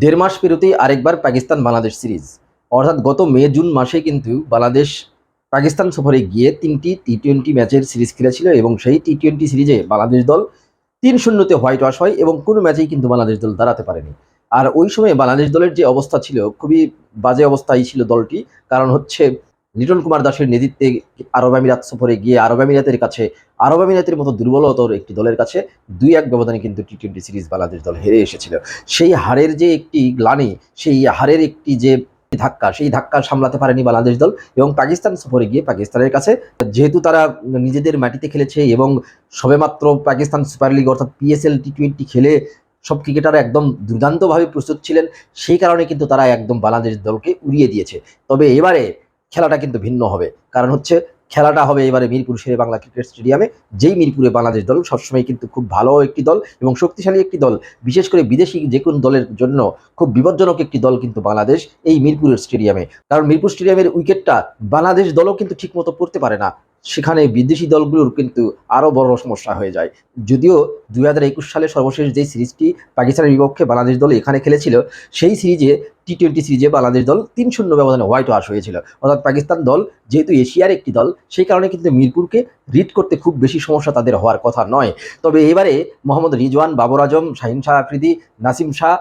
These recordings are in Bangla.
দেড় মাস পেরোতেই আরেকবার পাকিস্তান বাংলাদেশ সিরিজ। অর্থাৎ গত মে, জুন মাসে কিন্তু বাংলাদেশ পাকিস্তান সফরে গিয়ে তিনটি টি টোয়েন্টি ম্যাচের সিরিজ খেলেছিল এবং সেই টি টোয়েন্টি সিরিজে বাংলাদেশ দল তিন শূন্যতে হোয়াইট ওয়াশ হয় এবং কোনো ম্যাচেই কিন্তু বাংলাদেশ দল দাঁড়াতে পারেনি। আর ওই সময় বাংলাদেশ দলের যে অবস্থা ছিল, খুবই বাজে অবস্থায় ছিল দলটি। কারণ হচ্ছে লিটন কুমার দাসের নেতৃত্বে আরব আমিরাত সফরে গিয়ে আরব আমিরাতের কাছে, আরব আমিরাতের মতো দুর্বলতর একটি দলের কাছে দুই এক ব্যবধানে কিন্তু টি টোয়েন্টি সিরিজ বাংলাদেশ দল হেরে এসেছিল। সেই হারের যে একটি গ্লানি, সেই হারের একটি যে ধাক্কা, সেই ধাক্কা সামলাতে পারেনি বাংলাদেশ দল এবং পাকিস্তান সফরে গিয়ে পাকিস্তানের কাছে, যেহেতু তারা নিজেদের মাটিতে খেলেছে এবং সবেমাত্র পাকিস্তান সুপার লিগ অর্থাৎ পিএসএল টি টোয়েন্টি খেলে সব ক্রিকেটার একদম দুর্দান্তভাবে প্রস্তুত ছিলেন, সেই কারণে কিন্তু তারা একদম বাংলাদেশ দলকে উড়িয়ে দিয়েছে। তবে এবারে খেলাটা কিন্তু ভিন্ন হবে। কারণ হচ্ছে খেলাটা হবে এবারে মিরপুর শেরে বাংলা ক্রিকেট স্টেডিয়ামে। যেই মিরপুরে বাংলাদেশ দল, সবসময় কিন্তু খুব ভালো একটি দল এবং শক্তিশালী একটি দল। বিশেষ করে বিদেশি যে কোনো দলের জন্য খুব বিপজ্জনক একটি দল কিন্তু বাংলাদেশ এই মিরপুরের স্টেডিয়ামে। কারণ মিরপুর স্টেডিয়ামের উইকেটটা বাংলাদেশ দলও কিন্তু ঠিকমতো পড়তে পারে না। সেখানে বিদেশি দলগুলোর কিন্তু আরও বড় সমস্যা হয়ে যায়। যদিও দুই হাজার একুশ সালে সর্বশেষ যে সিরিজটি পাকিস্তানের বিপক্ষে বাংলাদেশ দল এখানে খেলেছিল, সেই সিরিজে টি টোয়েন্টি সিরিজে বাংলাদেশ দল তিন শূন্য ব্যবধানে হোয়াইট ওয়াশ হয়েছিল। অর্থাৎ পাকিস্তান দল যেহেতু এশিয়ার একটি দল, সেই কারণে কিন্তু মিরপুরকে রিড করতে খুব বেশি সমস্যা তাদের হওয়ার কথা নয়। তবে এবারে মোহাম্মদ রিজওয়ান, বাবর আজম, শাহিন শাহ আফ্রিদি নাসিম শাহ,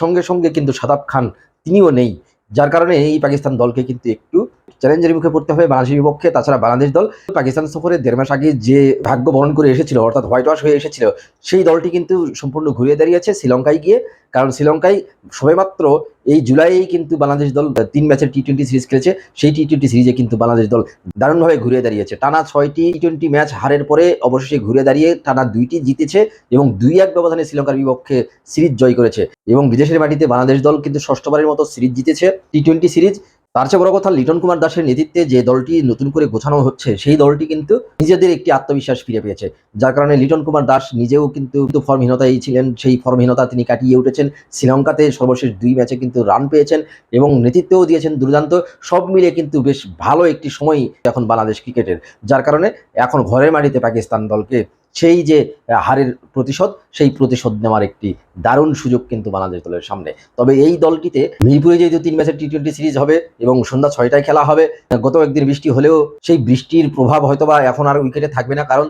সঙ্গে সঙ্গে কিন্তু সাদাব খান তিনিও নেই। যার কারণে এই পাকিস্তান দলকে কিন্তু একটু চ্যালেঞ্জের মুখে পড়তে হবে বাংলাদেশের বিপক্ষে, তাছাড়া বাংলাদেশ দল পাকিস্তান সফরে দেড় মাস আগে যে ভাগ্য বরণ করে এসেছিল, অর্থাৎ হোয়াইট ওয়াশ হয়ে এসেছিল, সেই দলটি কিন্তু সম্পূর্ণ ঘুরিয়ে দাঁড়িয়েছে শ্রীলঙ্কায় গিয়ে। কারণ শ্রীলঙ্কায় সবেমাত্র এই জুলাইয়েই কিন্তু বাংলাদেশ দল তিন ম্যাচের টি টোয়েন্টি সিরিজ খেলেছে। সেই টি টোয়েন্টি সিরিজে কিন্তু বাংলাদেশ দল দারুণভাবে ঘুরে দাঁড়িয়েছে। টানা ছয়টি টি টোয়েন্টি ম্যাচ হারের পরে অবশেষে ঘুরে দাঁড়িয়ে টানা দুইটি জিতেছে এবং দুই এক ব্যবধানে শ্রীলঙ্কার বিপক্ষে সিরিজ জয় করেছে। এবং বিদেশের মাটিতে বাংলাদেশ দল কিন্তু ষষ্ঠবারের মতো সিরিজ জিতেছে টি টোয়েন্টি সিরিজ। তার চেয়ে বড় কথা লিটন কুমার দাসের নেতৃত্বে যে দলটি নতুন করে গোছানো হচ্ছে, সেই দলটি কিন্তু নিজেদের একটি আত্মবিশ্বাস ফিরে পেয়েছে। যার কারণে লিটন কুমার দাস নিজেও কিন্তু ফর্মহীনতায় ছিলেন। সেই ফর্মহীনতা তিনি কাটিয়ে উঠেছেন। শ্রীলঙ্কাতে সর্বশেষ দুই ম্যাচে কিন্তু রান পেয়েছেন এবং নেতৃত্বও দিয়েছেন দুর্দান্ত। সব মিলিয়ে কিন্তু বেশ ভালো একটি সময় এখন বাংলাদেশ ক্রিকেটের, যার কারণে এখন ঘরের মাটিতে পাকিস্তান দলকে সেই যে হারের প্রতিশোধ, সেই প্রতিশোধ নেওয়ার একটি দারুণ সুযোগ কিন্তু বাংলাদেশ দলের সামনে। তবে এই দলটিতে মিরপুরে যেহেতু তিন ম্যাচের টি টোয়েন্টি সিরিজ হবে এবং সন্ধ্যা ছয়টায় খেলা হবে, গত একদিন বৃষ্টি হলেও সেই বৃষ্টির প্রভাব হয়তো বা এখন আর উইকেটে থাকবে না, কারণ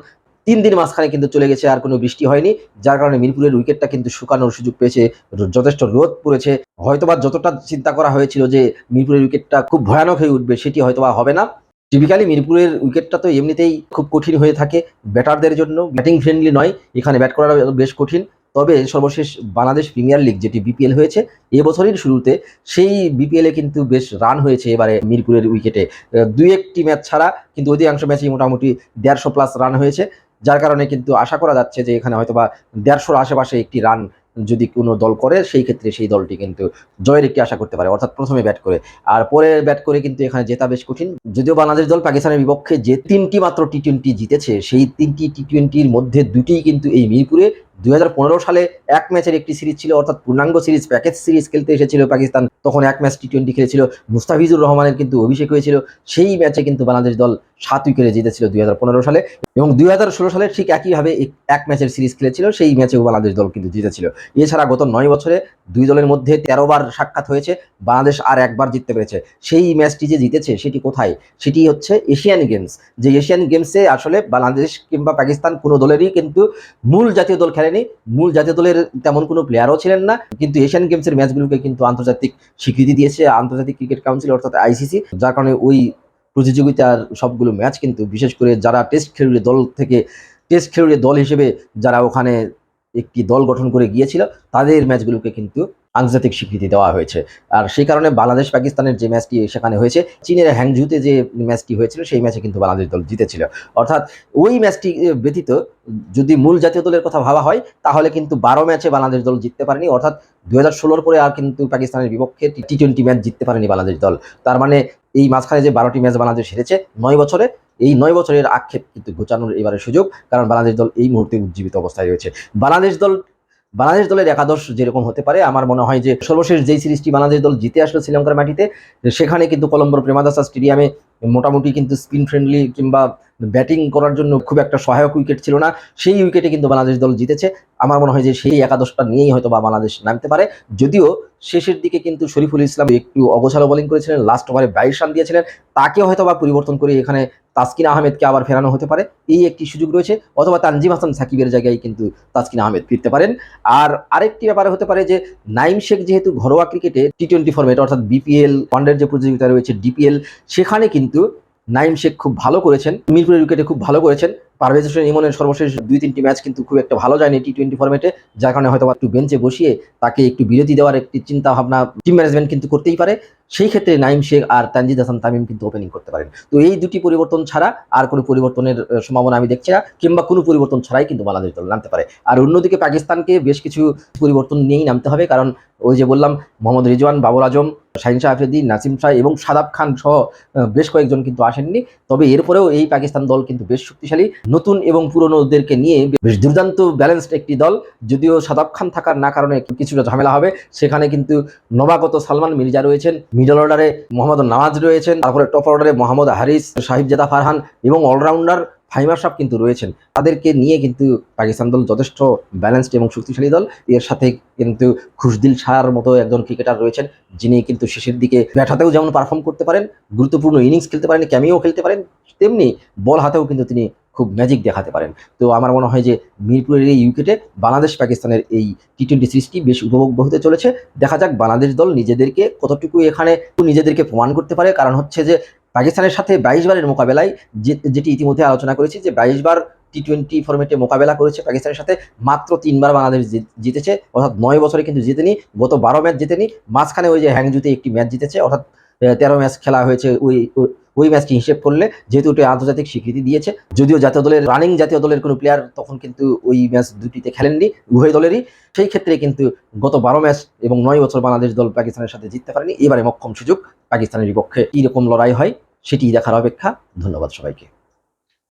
তিন দিন মাঝখানে কিন্তু চলে গেছে, আর কোনো বৃষ্টি হয়নি। যার কারণে মিরপুরের উইকেটটা কিন্তু শুকানোর সুযোগ পেয়েছে যথেষ্ট রোদ পড়েছে। হয়তোবা যতটা চিন্তা করা হয়েছিল যে মিরপুরের উইকেটটা খুব ভয়ানক হয়ে উঠবে, সেটি হয়তোবা হবে না। টিপিক্যালি মিরপুরের উইকেটটা তো এমনিতেই খুব কঠিন হয়ে থাকে। ব্যাটারদের জন্য ব্যাটিং ফ্রেন্ডলি নয়। এখানে ব্যাট করা বেশ কঠিন। তবে সর্বশেষ বাংলাদেশ প্রিমিয়ার লিগ যেটি বিপিএল হয়েছে এবছরের শুরুতে সেই বিপিএলে কিন্তু বেশ রান হয়েছে এবারে মিরপুরের উইকেটে দুই একটি ম্যাচ ছাড়া কিন্তু অধিকাংশ ম্যাচেই মোটামুটি দেড়শো প্লাস রান হয়েছে। যার কারণে কিন্তু আশা করা যাচ্ছে যে এখানে হয়তোবা দেড়শোর আশেপাশে একটি রান যদি কোনো দল করে, সেই ক্ষেত্রে সেই দলটি কিন্তু জয়ের একটি আশা করতে পারে, অর্থাৎ প্রথমে ব্যাট করে। আর পরে ব্যাট করে কিন্তু এখানে জেতা বেশ কঠিন। যদিও বাংলাদেশ দল পাকিস্তানের বিপক্ষে যে তিনটি মাত্র টি টোয়েন্টি জিতেছে, সেই তিনটি টি টোয়েন্টির মধ্যে দুটিই কিন্তু এই মিরপুরে। দুই হাজার পনেরো সালে এক ম্যাচের একটি সিরিজ ছিল, অর্থাৎ পূর্ণাঙ্গ সিরিজ প্যাকেজ সিরিজ খেলতে এসেছিল পাকিস্তান। তখন এক ম্যাচ টি টোয়েন্টি খেলেছিল, মুস্তাফিজুর রহমানের কিন্তু অভিষেক হয়েছিল। সেই ম্যাচে কিন্তু বাংলাদেশ দল সাত উইকেটে জিতেছিল দুই হাজার পনেরো সালে এবং দুই হাজার ষোলো সালে ঠিক একইভাবে এক ম্যাচের সিরিজ খেলেছিল, সেই ম্যাচেও বাংলাদেশ দল কিন্তু জিতেছিল। এছাড়া গত নয় বছরে দুই দলের মধ্যে তেরো বার সাক্ষাৎ হয়েছে, বাংলাদেশ আর একবার জিততে পেরেছে। সেই ম্যাচটি যে জিতেছে সেটি কোথায়? সেটি হচ্ছে এশিয়ান গেমস। যে এশিয়ান গেমসে আসলে বাংলাদেশ কিংবা পাকিস্তান কোনো দলেরই কিন্তু মূল জাতীয় দল খেলেনি, মূল জাতীয় দলের তেমন কোনো প্লেয়ারও ছিলেন না, কিন্তু এশিয়ান গেমসের ম্যাচগুলোকে কিন্তু আন্তর্জাতিক স্বীকৃতি দিয়েছে আন্তর্জাতিক ক্রিকেট কাউন্সিল অর্থাৎ আইসিসি, যার কারণে ওই প্রতিযোগিতার সবগুলো ম্যাচ কিন্তু বিশেষ করে যারা টেস্ট খেলুড়ে দল থেকে টেস্ট খেলুড়ে দল হিসেবে যারা ওখানে একটি দল গঠন করে গিয়েছিল, তাদের ম্যাচগুলোকে কিন্তু আন্তর্জাতিক স্বীকৃতি দেওয়া হয়েছে। আর সেই কারণে বাংলাদেশ পাকিস্তানের যে ম্যাচটি সেখানে হয়েছে, চীনের হ্যাংঝুতে যে ম্যাচটি হয়েছিল, সেই ম্যাচে কিন্তু বাংলাদেশ দল জিতেছিল। অর্থাৎ ওই ম্যাচটি ব্যতীত যদি মূল জাতীয় দলের কথা ভাবা হয়, তাহলে কিন্তু বারো ম্যাচে বাংলাদেশ দল জিততে পারেনি। অর্থাৎ দু হাজার ষোলোর পরে আর কিন্তু পাকিস্তানের বিপক্ষে টি টোয়েন্টি ম্যাচ জিততে পারেনি বাংলাদেশ দল। তার মানে এই মাঝখানে যে বারোটি ম্যাচ বাংলাদেশ হেরেছে, নয় বছরে এই নয় বছরের আক্ষেপ কিন্তু ঘোচানোর এবারে সুযোগ, কারণ বাংলাদেশ দল এই মুহূর্তে উজ্জীবিত অবস্থায় রয়েছে। বাংলাদেশ দল, বাংলাদেশ দলের একাদশ যেরকম হতে পারে, আমার মনে হয় যে সর্বশেষ যেই সিরিজটি বাংলাদেশ দল জিতে আসলো শ্রীলঙ্কার মাটিতে, সেখানে কিন্তু কলম্বোর প্রেমাদাসা স্টেডিয়ামে মোটামুটি কিন্তু স্পিন ফ্রেন্ডলি কিংবা ব্যাটিং করার জন্য খুব একটা সহায়ক উইকেট ছিল না। সেই উইকেটে কিন্তু বাংলাদেশ দল জিতেছে। আমার মনে হয় যে সেই একাদশটা নিয়েই হয়তো বা বাংলাদেশ নামতে পারে। যদিও শেষের দিকে কিন্তু শরীফুল ইসলাম একটু অগোছালো বোলিং করেছিলেন লাস্ট ওভারে বাইশ রান দিয়েছিলেন। তাকে হয়তো বা পরিবর্তন করে এখানে তাসকিন আহমেদকে আবার ফেরানো হতে পারে। এই একটি সুযোগ রয়েছে, অথবা তানজিম হাসান সাকিবের জায়গায় কিন্তু তাসকিন আহমেদ ফিরতে পারেন। আর আরেকটি ব্যাপারে হতে পারে যে নাইম শেখ যেহেতু ঘরোয়া ক্রিকেটে টি টোয়েন্টি ফর্মেট অর্থাৎ বিপিএল ওয়ানডের যে প্রতিযোগিতা রয়েছে ডিপিএল সেখানে কিন্তু নাইম শেখ খুব ভালো করেছেন, মিরপুরের উইকেটে খুব ভালো করেছেন। পারভেজ হোসেন ইমনের সর্বশেষ দুই, তিনটি ম্যাচ কিন্তু খুব একটা ভালো যায়নি টি টোয়েন্টি ফর্মেটে যার কারণে হয়তো একটু বেঞ্চে বসিয়ে তাকে একটু বিরতি দেওয়ার একটি চিন্তা ভাবনা টিম ম্যানেজমেন্ট কিন্তু করতেই পারে। সেই ক্ষেত্রে নাইম শেখ আর তানজিদ হাসান তামিম কিন্তু ওপেনিং করতে পারেন। তো এই দুটি পরিবর্তন ছাড়া আর কোনো পরিবর্তনের সম্ভাবনা আমি দেখছি না, কিংবা কোনো পরিবর্তন ছাড়াই কিন্তু বাংলাদেশ দল নামতে পারে। আর অন্যদিকে পাকিস্তানকে বেশ কিছু পরিবর্তন নিয়েই নামতে হবে, কারণ ওই যে বললাম, মোহাম্মদ রিজওয়ান বাবর আজম, শাহিন শাহ আফ্রিদি, নাসিম শাহ এবং সাদাব খান সহ বেশ কয়েকজন কিন্তু আসেননি। তবে এরপরেও এই পাকিস্তান দল কিন্তু বেশ শক্তিশালী। নতুন এবং পুরনোদেরকে নিয়ে বেশ দুর্দান্ত ব্যালেন্সড একটি দল। যদিও সাদাব খান থাকার না কারণে কিছুটা ঝামেলা হবে, সেখানে কিন্তু নবাগত সালমান মির্জা রয়েছেন। মিডল অর্ডারে মোহাম্মদ নওয়াজ রয়েছেন, তারপরে টপ অর্ডারে মোহাম্মদ হারিস সাহিবজাদা ফারহান এবং অলরাউন্ডার ফাইমার সাহ কিন্তু রয়েছেন। তাদেরকে নিয়ে কিন্তু পাকিস্তান দল যথেষ্ট ব্যালেন্সড এবং শক্তিশালী দল। এর সাথে কিন্তু খুশদিল শাহর মতো একজন ক্রিকেটার রয়েছেন, যিনি কিন্তু শেষের দিকে ব্যাট হাতেও যেমন পারফর্ম করতে পারেন, গুরুত্বপূর্ণ ইনিংস খেলতে পারেন ক্যামিও খেলতে পারেন, তেমনি বল হাতেও কিন্তু তিনি খুব ম্যাজিক দেখাতে পারেন। তো আমার মনে হয় যে মিরপুরের এই উইকেটে বাংলাদেশ পাকিস্তানের এই টি টোয়েন্টি সিরিজটি বেশ উপভোগ্য হতে চলেছে। দেখা যাক বাংলাদেশ দল নিজেদেরকে কতটুকু এখানে নিজেদেরকে প্রমাণ করতে পারে। কারণ হচ্ছে যে পাকিস্তানের সাথে বাইশ বারের মোকাবেলায় যেটি ইতিমধ্যে আলোচনা করেছি যে বাইশ বার টি টোয়েন্টি ফর্মেটে মোকাবেলা করেছে পাকিস্তানের সাথে, মাত্র তিনবার বাংলাদেশ জিতেছে। অর্থাৎ নয় বছরে কিন্তু জিতেনি, গত বারো ম্যাচ জিতেনি। মাঝখানে ওই যে হ্যাংজুতে একটি ম্যাচ জিতেছে। অর্থাৎ তেরো ম্যাচ খেলা হয়েছে ওই- ওই ম্যাচটি হিসেব করলে যেহেতু ওটি আন্তর্জাতিক স্বীকৃতি দিয়েছে, যদিও জাতীয় দলের রানিং জাতীয় দলের কোনো প্লেয়ার তখন কিন্তু ওই ম্যাচ দুটিতে খেলেননি, উভয় দলেরই। সেই ক্ষেত্রে কিন্তু গত বারো ম্যাচ এবং নয় বছর বাংলাদেশ দল পাকিস্তানের সাথে জিততে পারেনি। এবারে মক্ষম সুযোগ পাকিস্তানের বিপক্ষে। কীরকম লড়াই হয় সেটি দেখার অপেক্ষা। ধন্যবাদ সবাইকে।